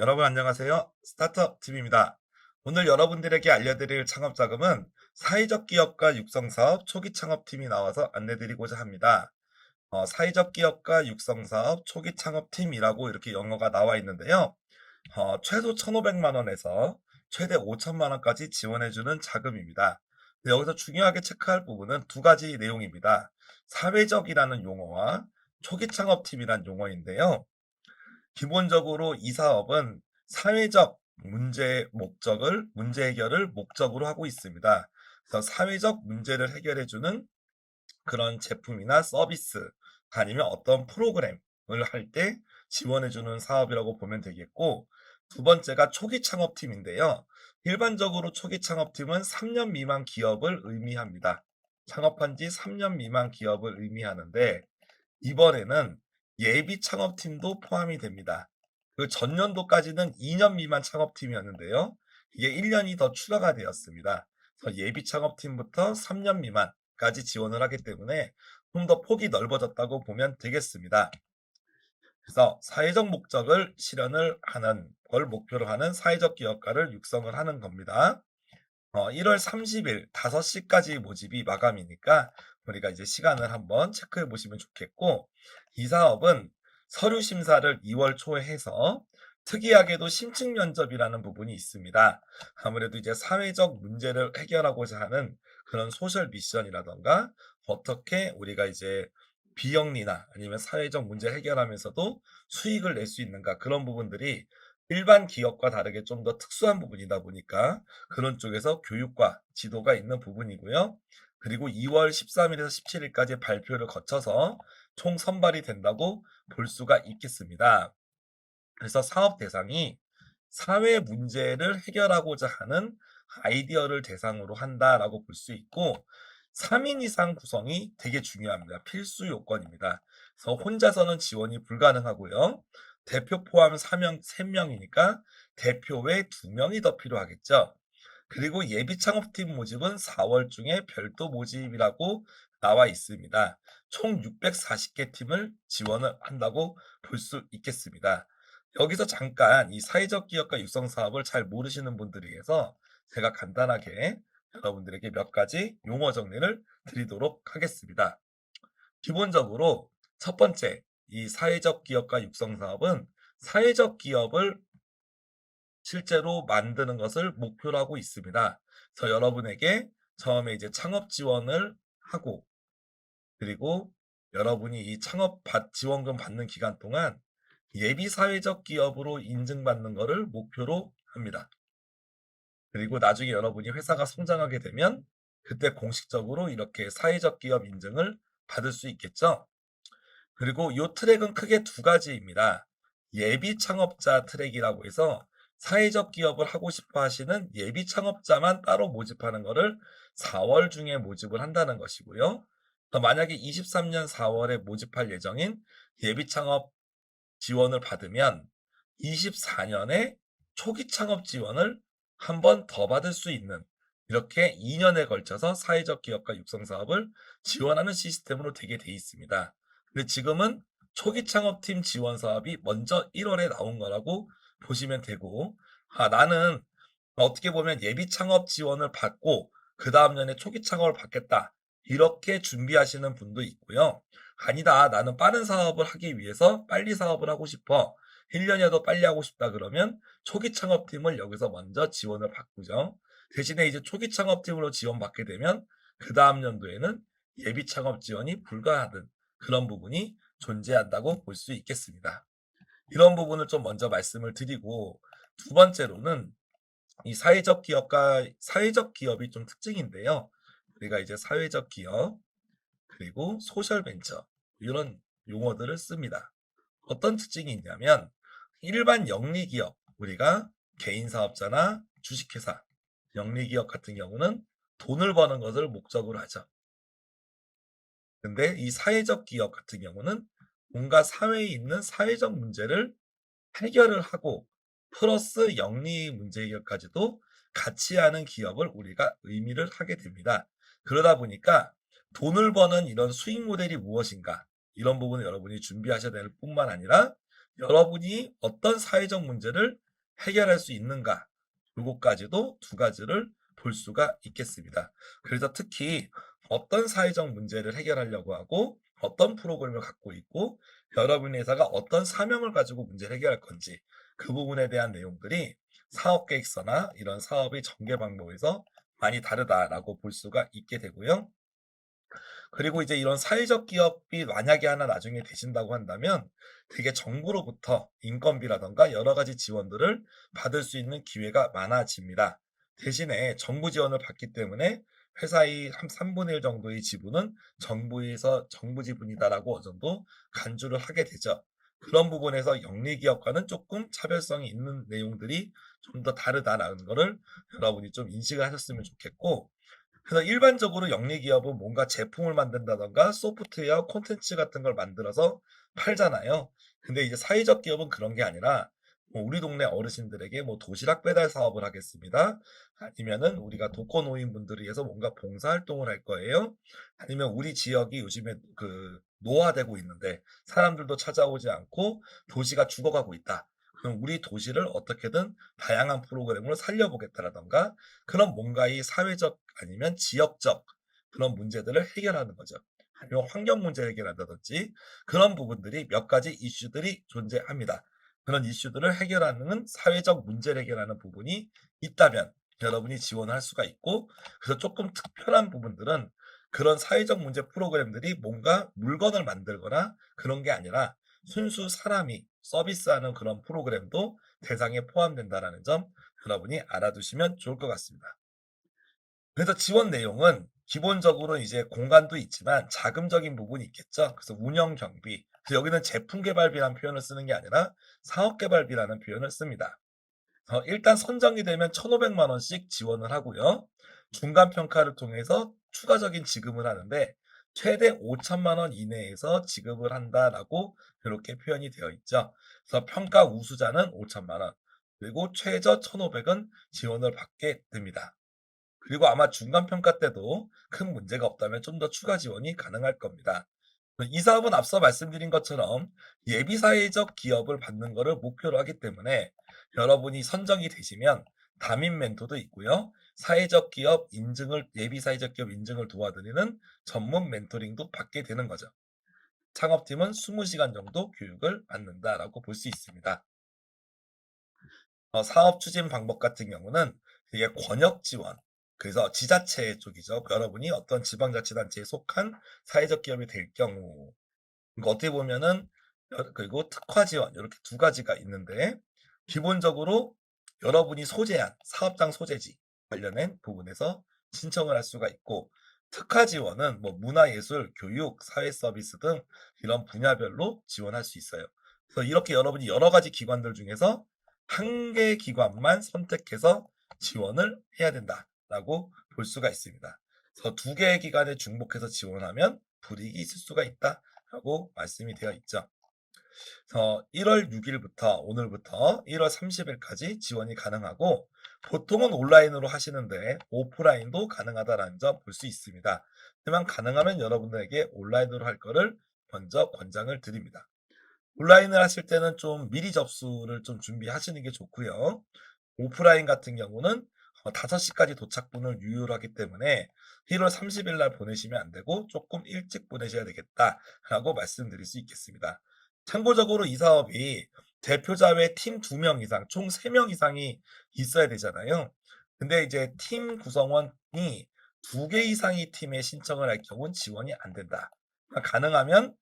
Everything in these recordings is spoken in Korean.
여러분 안녕하세요. 스타트업 팀입니다. 오늘 여러분들에게 알려드릴 창업 자금은 사회적 기업과 육성 사업 초기 창업팀이 나와서 안내드리고자 합니다. 어, 사회적 기업과 육성 사업 초기 창업팀이라고 이렇게 영어가 나와 있는데요. 어, 최소 1,500만 원에서 최대 5천만 원까지 지원해주는 자금입니다. 여기서 중요하게 체크할 부분은 두 가지 내용입니다. 사회적이라는 용어와 초기 창업팀이라는 용어인데요. 기본적으로 이 사업은 사회적 문제 목적을 문제 해결을 목적으로 하고 있습니다. 그래서 사회적 문제를 해결해 주는 그런 제품이나 서비스 아니면 어떤 프로그램을 할 때 지원해 주는 사업이라고 보면 되겠고 두 번째가 초기 창업팀인데요. 일반적으로 초기 창업팀은 3년 미만 기업을 의미합니다. 창업한 지 3년 미만 기업을 의미하는데 이번에는 예비 창업팀도 포함이 됩니다. 그 전년도까지는 2년 미만 창업팀이었는데요. 이게 1년이 더 추가가 되었습니다. 그래서 예비 창업팀부터 3년 미만까지 지원을 하기 때문에 좀 더 폭이 넓어졌다고 보면 되겠습니다. 그래서 사회적 목적을 실현을 하는 걸 목표로 하는 사회적 기업가를 육성을 하는 겁니다. 어, 1월 30일 5시까지 모집이 마감이니까 우리가 이제 시간을 한번 체크해 보시면 좋겠고 이 사업은 서류 심사를 2월 초에 해서 특이하게도 심층 면접이라는 부분이 있습니다. 아무래도 이제 사회적 문제를 해결하고자 하는 그런 소셜 미션이라던가 어떻게 우리가 이제 비영리나 아니면 사회적 문제 해결하면서도 수익을 낼 수 있는가 그런 부분들이 일반 기업과 다르게 좀 더 특수한 부분이다 보니까 그런 쪽에서 교육과 지도가 있는 부분이고요. 그리고 2월 13일에서 17일까지 발표를 거쳐서 총 선발이 된다고 볼 수가 있겠습니다. 그래서 사업 대상이 사회 문제를 해결하고자 하는 아이디어를 대상으로 한다라고 볼 수 있고 3인 이상 구성이 되게 중요합니다. 필수 요건입니다. 그래서 혼자서는 지원이 불가능하고요. 대표 포함 3명, 3명이니까 대표 외 2명이 더 필요하겠죠. 그리고 예비 창업팀 모집은 4월 중에 별도 모집이라고 나와 있습니다. 총 640개 팀을 지원을 한다고 볼 수 있겠습니다. 여기서 잠깐 이 사회적 기업과 육성 사업을 잘 모르시는 분들을 위해서 제가 간단하게 여러분들에게 몇 가지 용어 정리를 드리도록 하겠습니다. 기본적으로 첫 번째, 이 사회적 기업과 육성 사업은 사회적 기업을 실제로 만드는 것을 목표로 하고 있습니다. 그래서 여러분에게 처음에 이제 창업 지원을 하고 그리고 여러분이 이 창업 받- 지원금 받는 기간 동안 예비 사회적 기업으로 인증받는 것을 목표로 합니다. 그리고 나중에 여러분이 회사가 성장하게 되면 그때 공식적으로 이렇게 사회적 기업 인증을 받을 수 있겠죠. 그리고 이 트랙은 크게 두 가지입니다. 예비 창업자 트랙이라고 해서 사회적 기업을 하고 싶어 하시는 예비 창업자만 따로 모집하는 것을 4월 중에 모집을 한다는 것이고요. 또 만약에 23년 4월에 모집할 예정인 예비 창업 지원을 받으면 24년에 초기 창업 지원을 한 번 더 받을 수 있는 이렇게 2년에 걸쳐서 사회적 기업과 육성 사업을 지원하는 시스템으로 되게 돼 있습니다. 근데 지금은 초기 창업팀 지원 사업이 먼저 1월에 나온 거라고 보시면 되고, 아, 나는 어떻게 보면 예비 창업 지원을 받고 그 다음 년에 초기 창업을 받겠다. 이렇게 준비하시는 분도 있고요. 아니다. 나는 빠른 사업을 하기 위해서 빨리 사업을 하고 싶어. 1년이라도 빨리 하고 싶다 그러면 초기 창업팀을 여기서 먼저 지원을 받고죠. 대신에 이제 초기 창업팀으로 지원받게 되면 그 다음 연도에는 예비 창업 지원이 불가하는 그런 부분이 존재한다고 볼 수 있겠습니다. 이런 부분을 좀 먼저 말씀을 드리고 두 번째로는 이 사회적 기업과 사회적 기업이 좀 특징인데요. 우리가 이제 사회적 기업 그리고 소셜 벤처 이런 용어들을 씁니다. 어떤 특징이 있냐면 일반 영리 기업 우리가 개인 사업자나 주식회사 영리 기업 같은 경우는 돈을 버는 것을 목적으로 하죠. 근데 이 사회적 기업 같은 경우는 뭔가 사회에 있는 사회적 문제를 해결을 하고 플러스 영리 문제 해결까지도 같이 하는 기업을 우리가 의미를 하게 됩니다. 그러다 보니까 돈을 버는 이런 수익 모델이 무엇인가 이런 부분을 여러분이 준비하셔야 될 뿐만 아니라 여러분이 어떤 사회적 문제를 해결할 수 있는가? 요거까지도 두 가지를 볼 수가 있겠습니다. 그래서 특히 어떤 사회적 문제를 해결하려고 하고 어떤 프로그램을 갖고 있고 여러분의 회사가 어떤 사명을 가지고 문제를 해결할 건지 그 부분에 대한 내용들이 사업 계획서나 이런 사업의 전개 방법에서 많이 다르다라고 볼 수가 있게 되고요. 그리고 이제 이런 사회적 기업이 만약에 하나 나중에 되신다고 한다면 되게 정부로부터 인건비라든가 여러 가지 지원들을 받을 수 있는 기회가 많아집니다. 대신에 정부 지원을 받기 때문에 회사의 한 3분의 1 정도의 지분은 정부에서 정부 지분이다라고 어느 정도 간주를 하게 되죠. 그런 부분에서 영리 기업과는 조금 차별성이 있는 내용들이 좀 더 다르다라는 거를 여러분이 좀 인식을 하셨으면 좋겠고 그래서 일반적으로 영리 기업은 뭔가 제품을 만든다든가 소프트웨어, 콘텐츠 같은 걸 만들어서 팔잖아요. 근데 이제 사회적 기업은 그런 게 아니라 뭐 우리 동네 어르신들에게 뭐 도시락 배달 사업을 하겠습니다. 아니면은 우리가 독거 노인분들을 위해서 뭔가 봉사활동을 할 거예요. 아니면 우리 지역이 요즘에 그 노화되고 있는데 사람들도 찾아오지 않고 도시가 죽어가고 있다. 그럼 우리 도시를 어떻게든 다양한 프로그램으로 살려보겠다라던가 그런 뭔가의 사회적 아니면 지역적 그런 문제들을 해결하는 거죠. 아니면 환경 문제 해결한다든지 그런 부분들이 몇 가지 이슈들이 존재합니다. 그런 이슈들을 해결하는 사회적 문제를 해결하는 부분이 있다면 여러분이 지원을 할 수가 있고 그래서 조금 특별한 부분들은 그런 사회적 문제 프로그램들이 뭔가 물건을 만들거나 그런 게 아니라 순수 사람이 서비스하는 그런 프로그램도 대상에 포함된다라는 점 여러분이 알아두시면 좋을 것 같습니다. 그래서 지원 내용은 기본적으로 이제 공간도 있지만 자금적인 부분이 있겠죠. 그래서 운영 경비. 그래서 여기는 제품 개발비라는 표현을 쓰는 게 아니라 사업 개발비라는 표현을 씁니다. 어, 일단 선정이 되면 1,500만 원씩 지원을 하고요. 중간 평가를 통해서 추가적인 지급을 하는데 최대 5천만 원 이내에서 지급을 한다라고 이렇게 표현이 되어 있죠. 그래서 평가 우수자는 5천만 원, 그리고 최저 1,500은 지원을 받게 됩니다. 그리고 아마 중간 평가 때도 큰 문제가 없다면 좀 더 추가 지원이 가능할 겁니다. 이 사업은 앞서 말씀드린 것처럼 예비 사회적 기업을 받는 것을 목표로 하기 때문에 여러분이 선정이 되시면 담임 멘토도 있고요. 사회적 기업 인증을 예비 사회적 기업 인증을 도와드리는 전문 멘토링도 받게 되는 거죠. 창업팀은 20시간 정도 교육을 받는다라고 볼 수 있습니다. 어, 사업 추진 방법 같은 경우는 이게 권역 지원, 그래서 지자체 쪽이죠. 여러분이 어떤 지방자치단체에 속한 사회적 기업이 될 경우, 그러니까 어떻게 보면은 여- 그리고 특화 지원 이렇게 두 가지가 있는데 기본적으로 여러분이 소재한 사업장 소재지 관련된 부분에서 신청을 할 수가 있고 특화 지원은 뭐 문화예술, 교육, 사회 서비스 등 이런 분야별로 지원할 수 있어요. 그래서 이렇게 여러분이 여러 가지 기관들 중에서 한 개 기관만 선택해서 지원을 해야 된다라고 볼 수가 있습니다. 그래서 두 개의 기관에 중복해서 지원하면 불이익이 있을 수가 있다라고 말씀이 되어 있죠. 그래서 1월 6일부터 오늘부터 1월 30일까지 지원이 가능하고 보통은 온라인으로 하시는데 오프라인도 가능하다라는 점 볼 수 있습니다. 하지만 가능하면 여러분들에게 온라인으로 할 거를 먼저 권장을 드립니다. 온라인을 하실 때는 좀 미리 접수를 좀 준비하시는 게 좋고요. 오프라인 같은 경우는 5시까지 도착분을 유효로 하기 때문에 1월 30일 날 보내시면 안 되고 조금 일찍 보내셔야 되겠다라고 말씀드릴 수 있겠습니다. 참고적으로 이 사업이 대표자 외팀 2명 이상, 총 3명 이상이 있어야 되잖아요. 근데 이제 팀 구성원이 2개 이상의 팀에 신청을 할 경우는 지원이 안 된다. 그러니까 가능하면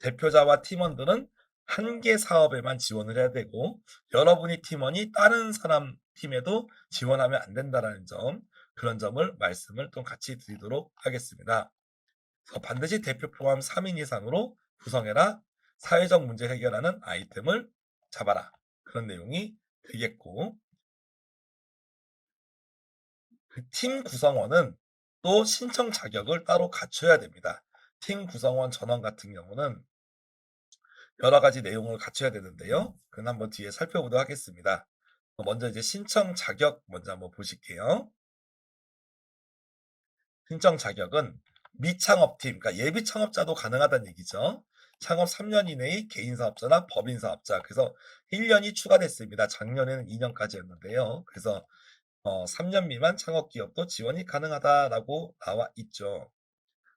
대표자와 팀원들은 한 개 사업에만 지원을 해야 되고 여러분이 팀원이 다른 사람 팀에도 지원하면 안 된다라는 점 그런 점을 말씀을 또 같이 드리도록 하겠습니다. 반드시 대표 포함 3인 이상으로 구성해라. 사회적 문제 해결하는 아이템을 잡아라. 그런 내용이 되겠고 그 팀 구성원은 또 신청 자격을 따로 갖춰야 됩니다. 팀 구성원 전원 같은 경우는 여러 가지 내용을 갖춰야 되는데요. 그건 한번 뒤에 살펴보도록 하겠습니다. 먼저 이제 신청 자격 먼저 한번 보실게요. 신청 자격은 미창업팀, 그러니까 예비 창업자도 가능하다는 얘기죠. 창업 3년 이내의 개인 사업자나 법인 사업자. 그래서 1년이 추가됐습니다. 작년에는 2년까지였는데요. 그래서 어, 3년 미만 창업 기업도 지원이 가능하다라고 나와 있죠.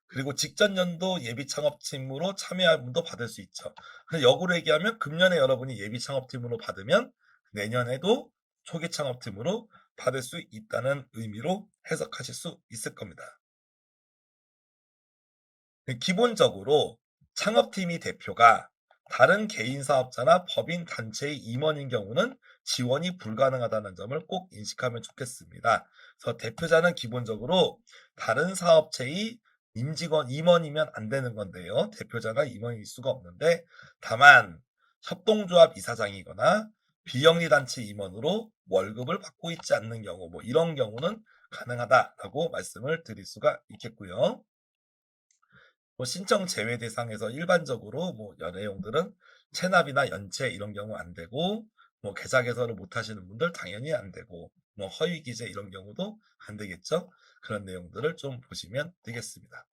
그리고 직전 연도 예비 창업팀으로 참여할 분도 받을 수 있죠. 근데 역으로 얘기하면 금년에 여러분이 예비 창업팀으로 받으면 내년에도 초기 창업팀으로 받을 수 있다는 의미로 해석하실 수 있을 겁니다. 기본적으로 창업팀이 대표가 다른 개인 사업자나 법인 단체의 임원인 경우는 지원이 불가능하다는 점을 꼭 인식하면 좋겠습니다. 그래서 대표자는 기본적으로 다른 사업체의 임직원, 임원이면 안 되는 건데요. 대표자가 임원일 수가 없는데 다만 협동조합 이사장이거나 비영리 단체 임원으로 월급을 받고 있지 않는 경우 뭐 이런 경우는 가능하다라고 말씀을 드릴 수가 있겠고요. 뭐 신청 제외 대상에서 일반적으로 뭐 내용들은 체납이나 연체 이런 경우 안 되고 뭐 계좌 개설을 못 하시는 분들 당연히 안 되고 뭐 허위 기재 이런 경우도 안 되겠죠. 그런 내용들을 좀 보시면 되겠습니다.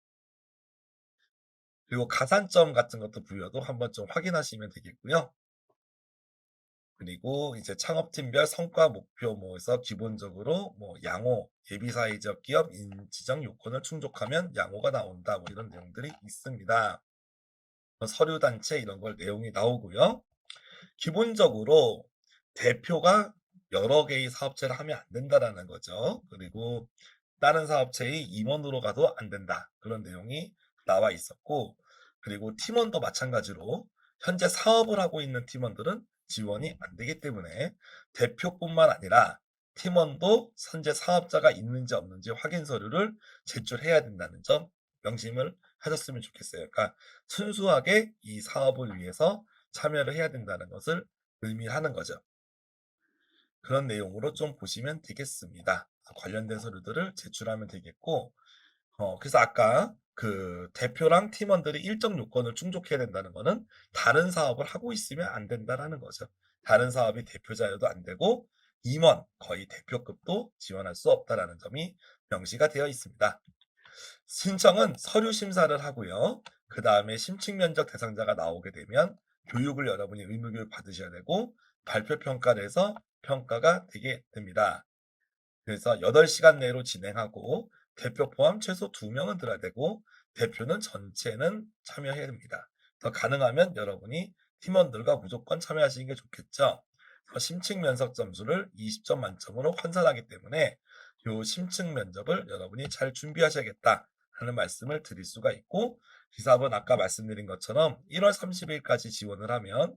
그리고 가산점 같은 것도 부여도 한번 좀 확인하시면 되겠고요. 그리고 이제 창업팀별 성과 목표 뭐에서 기본적으로 뭐 양호, 예비 사회적 기업 인지적 요건을 충족하면 양호가 나온다. 뭐 이런 내용들이 있습니다. 뭐 서류 단체 이런 걸 내용이 나오고요. 기본적으로 대표가 여러 개의 사업체를 하면 안 된다라는 거죠. 그리고 다른 사업체의 임원으로 가도 안 된다. 그런 내용이 나와 있었고, 그리고 팀원도 마찬가지로 현재 사업을 하고 있는 팀원들은 지원이 안 되기 때문에 대표뿐만 아니라 팀원도 현재 사업자가 있는지 없는지 확인 서류를 제출해야 된다는 점 명심을 하셨으면 좋겠어요. 그러니까 순수하게 이 사업을 위해서 참여를 해야 된다는 것을 의미하는 거죠. 그런 내용으로 좀 보시면 되겠습니다. 관련된 서류들을 제출하면 되겠고, 어, 그래서 아까 그 대표랑 팀원들이 일정 요건을 충족해야 된다는 거는 다른 사업을 하고 있으면 안 된다라는 거죠. 다른 사업이 대표자여도 안 되고 임원 거의 대표급도 지원할 수 없다라는 점이 명시가 되어 있습니다. 신청은 서류 심사를 하고요. 그 다음에 심층 면적 대상자가 나오게 되면 교육을 여러분이 의무교육 받으셔야 되고 발표 평가를 해서 평가가 되게 됩니다. 그래서 8시간 내로 진행하고 대표 포함 최소 2명은 들어야 되고 대표는 전체는 참여해야 됩니다. 더 가능하면 여러분이 팀원들과 무조건 참여하시는 게 좋겠죠. 심층 면접 점수를 20점 만점으로 환산하기 때문에 이 심층 면접을 여러분이 잘 준비하셔야겠다 하는 말씀을 드릴 수가 있고 이 사업은 아까 말씀드린 것처럼 1월 30일까지 지원을 하면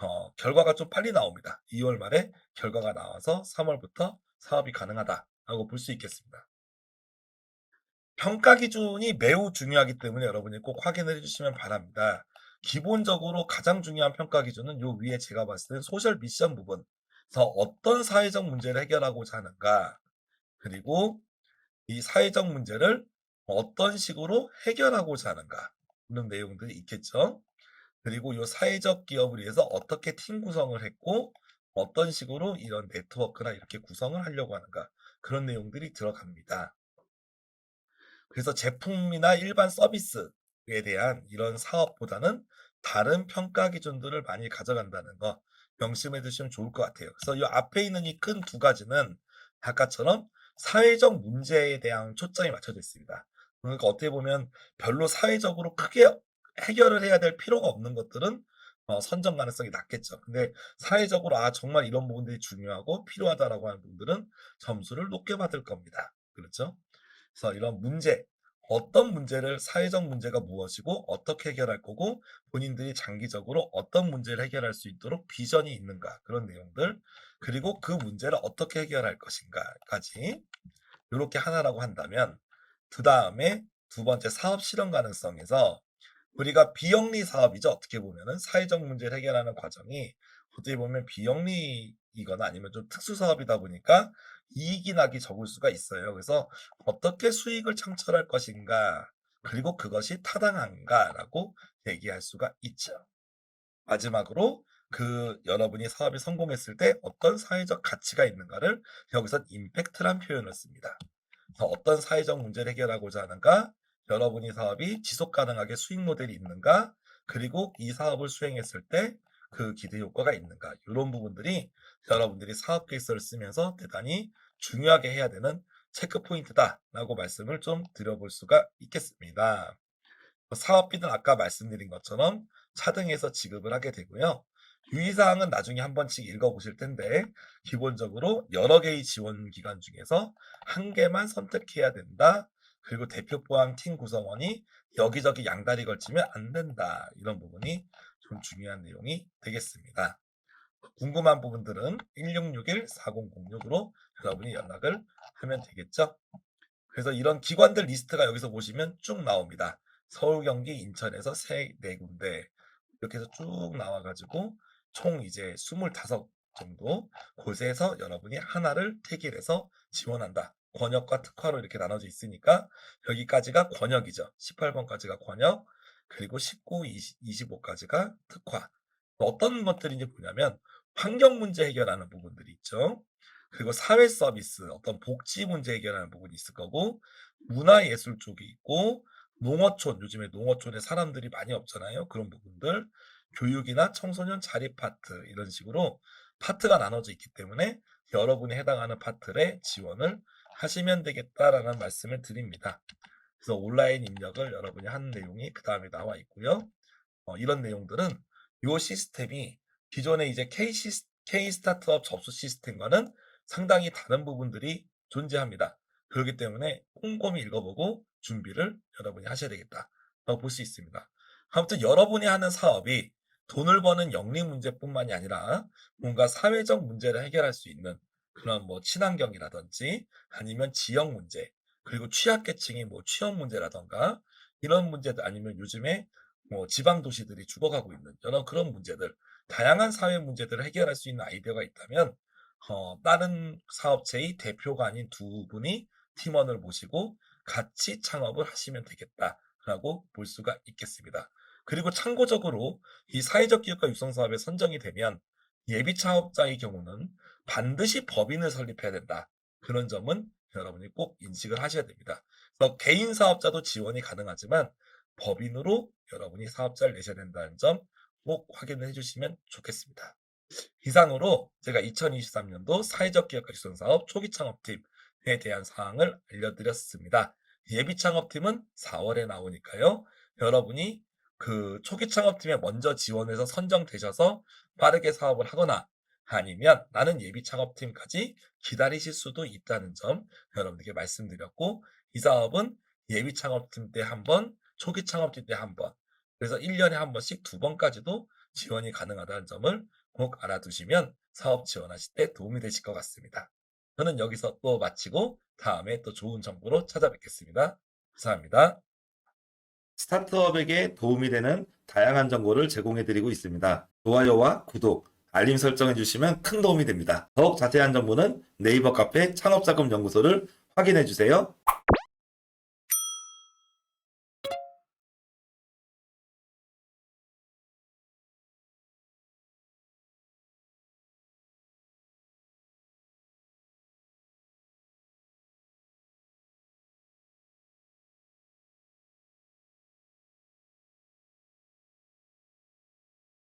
어, 결과가 좀 빨리 나옵니다. 2월 말에 결과가 나와서 3월부터 사업이 가능하다라고 볼 수 있겠습니다. 평가 기준이 매우 중요하기 때문에 여러분이 꼭 확인을 해주시면 바랍니다. 기본적으로 가장 중요한 평가 기준은 요 위에 제가 봤을 때 소셜 미션 부분. 그래서 어떤 사회적 문제를 해결하고자 하는가. 그리고 이 사회적 문제를 어떤 식으로 해결하고자 하는가. 이런 내용들이 있겠죠. 그리고 요 사회적 기업을 위해서 어떻게 팀 구성을 했고 어떤 식으로 이런 네트워크나 이렇게 구성을 하려고 하는가. 그런 내용들이 들어갑니다. 그래서 제품이나 일반 서비스에 대한 이런 사업보다는 다른 평가 기준들을 많이 가져간다는 거 명심해 두시면 좋을 것 같아요. 그래서 이 앞에 있는 이 큰 두 가지는 아까처럼 사회적 문제에 대한 초점이 맞춰져 있습니다. 그러니까 어떻게 보면 별로 사회적으로 크게 해결을 해야 될 필요가 없는 것들은 어, 선정 가능성이 낮겠죠. 근데 사회적으로 아 정말 이런 부분들이 중요하고 필요하다라고 하는 분들은 점수를 높게 받을 겁니다. 그렇죠? 그래서 이런 문제, 어떤 문제를 사회적 문제가 무엇이고 어떻게 해결할 거고 본인들이 장기적으로 어떤 문제를 해결할 수 있도록 비전이 있는가 그런 내용들. 그리고 그 문제를 어떻게 해결할 것인가까지 이렇게 하나라고 한다면 그 다음에 두 번째 사업 실현 가능성에서 우리가 비영리 사업이죠. 어떻게 보면은 사회적 문제를 해결하는 과정이 어떻게 보면 비영리 이거나 아니면 좀 특수 사업이다 보니까 이익이 나기 적을 수가 있어요. 그래서 어떻게 수익을 창출할 것인가, 그리고 그것이 타당한가라고 얘기할 수가 있죠. 마지막으로 그 여러분이 사업이 성공했을 때 어떤 사회적 가치가 있는가를 여기서 임팩트란 표현을 씁니다. 어떤 사회적 문제를 해결하고자 하는가, 여러분이 사업이 지속 가능하게 수익 모델이 있는가, 그리고 이 사업을 수행했을 때 그 기대 효과가 있는가 이런 부분들이 여러분들이 사업 계획서를 쓰면서 대단히 중요하게 해야 되는 체크 포인트다라고 말씀을 좀 드려볼 수가 있겠습니다. 사업비는 아까 말씀드린 것처럼 차등해서 지급을 하게 되고요. 유의사항은 나중에 한 번씩 읽어보실 텐데 기본적으로 여러 개의 지원 기관 중에서 한 개만 선택해야 된다. 그리고 대표 보안 팀 구성원이 여기저기 양다리 걸치면 안 된다. 이런 부분이 좀 중요한 내용이 되겠습니다. 궁금한 부분들은 1661-4006으로 여러분이 연락을 하면 되겠죠. 그래서 이런 기관들 리스트가 여기서 보시면 쭉 나옵니다. 서울, 경기, 인천에서 세 네 군데 이렇게 해서 쭉 나와가지고 총 이제 25 정도 곳에서 여러분이 하나를 택일해서 지원한다. 권역과 특화로 이렇게 나눠져 있으니까 여기까지가 권역이죠. 18번까지가 권역, 그리고 19, 20, 25까지가 특화. 어떤 것들인지 보냐면 환경 문제 해결하는 부분들이 있죠. 그리고 사회 서비스, 어떤 복지 문제 해결하는 부분이 있을 거고 문화 예술 쪽이 있고 농어촌, 요즘에 농어촌에 사람들이 많이 없잖아요. 그런 부분들, 교육이나 청소년 자립 파트 이런 식으로 파트가 나눠져 있기 때문에 여러분이 해당하는 파트에 지원을 하시면 되겠다라는 말씀을 드립니다. 그래서 온라인 입력을 여러분이 하는 내용이 그 다음에 나와 있고요. 어, 이런 내용들은 이 시스템이 기존의 이제 K, 시스, K 스타트업 접수 시스템과는 상당히 다른 부분들이 존재합니다. 그렇기 때문에 꼼꼼히 읽어보고 준비를 여러분이 하셔야 되겠다라고 볼 수 있습니다. 아무튼 여러분이 하는 사업이 돈을 버는 영리 문제뿐만이 아니라 뭔가 사회적 문제를 해결할 수 있는 그런 뭐 친환경이라든지 아니면 지역 문제 그리고 취약계층의 뭐 취업 문제라던가 이런 문제들 아니면 요즘에 뭐 지방 도시들이 죽어가고 있는 여러 그런 문제들 다양한 사회 문제들을 해결할 수 있는 아이디어가 있다면 어, 다른 사업체의 대표가 아닌 두 분이 팀원을 모시고 같이 창업을 하시면 되겠다라고 볼 수가 있겠습니다. 그리고 참고적으로 이 사회적 기업가 육성 사업에 선정이 되면 예비 창업자의 경우는 반드시 법인을 설립해야 된다. 그런 점은 여러분이 꼭 인식을 하셔야 됩니다. 그래서 개인 사업자도 지원이 가능하지만 법인으로 여러분이 사업자를 내셔야 된다는 점 꼭 확인을 해주시면 좋겠습니다. 이상으로 제가 2023년도 사회적 기업가 육성 사업 초기 창업팀에 대한 사항을 알려드렸습니다. 예비 창업팀은 4월에 나오니까요. 여러분이 그 초기 창업팀에 먼저 지원해서 선정되셔서 빠르게 사업을 하거나 아니면 나는 예비 창업팀까지 기다리실 수도 있다는 점 여러분들께 말씀드렸고 이 사업은 예비 창업팀 때 한 번, 초기 창업팀 때 한 번, 그래서 1년에 한 번씩 두 번까지도 지원이 가능하다는 점을 꼭 알아두시면 사업 지원하실 때 도움이 되실 것 같습니다. 저는 여기서 또 마치고 다음에 또 좋은 정보로 찾아뵙겠습니다. 감사합니다. 스타트업에게 도움이 되는 다양한 정보를 제공해드리고 있습니다. 좋아요와 구독, 알림 설정해 주시면 큰 도움이 됩니다. 더욱 자세한 정보는 네이버 카페 창업자금 연구소를 확인해 주세요.